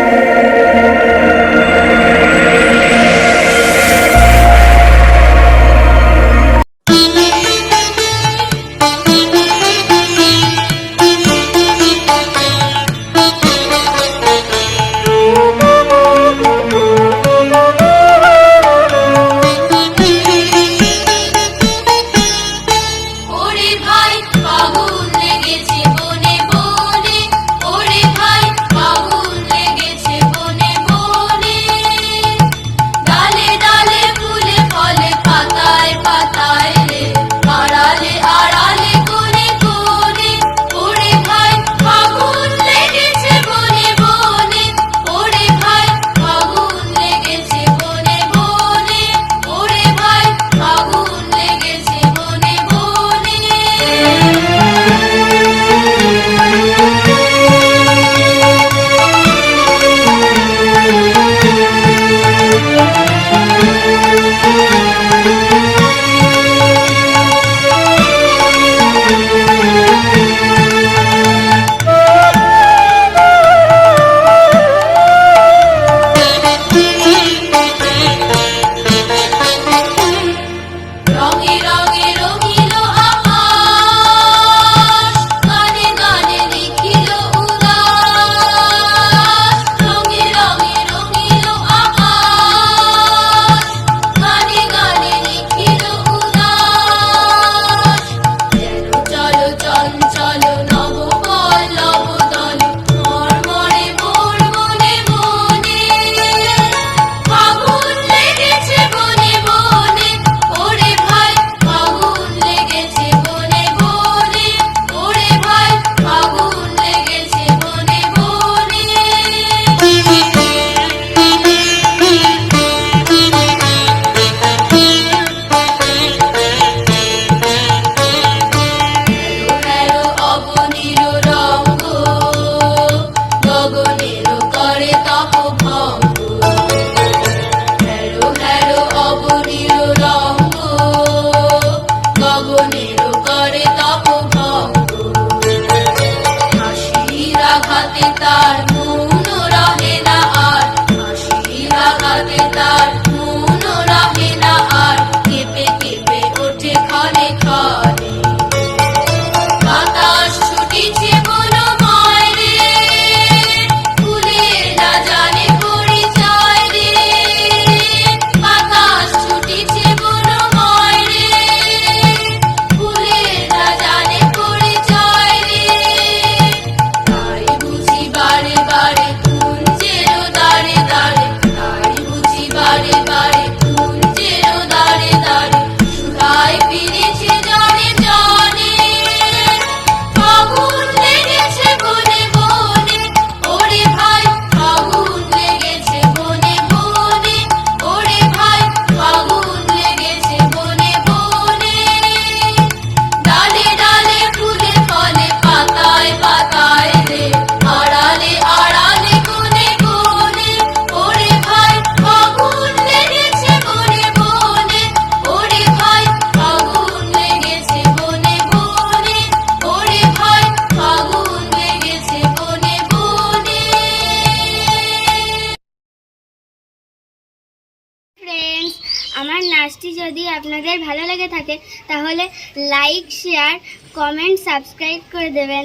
Yeah. ਮਾਤੀ ਤਾਲ ਨੂੰ নাচটি যদি আপনাদের ভালো লেগে থাকে তাহলে লাইক শেয়ার কমেন্ট সাবস্ক্রাইব করে দেবেন।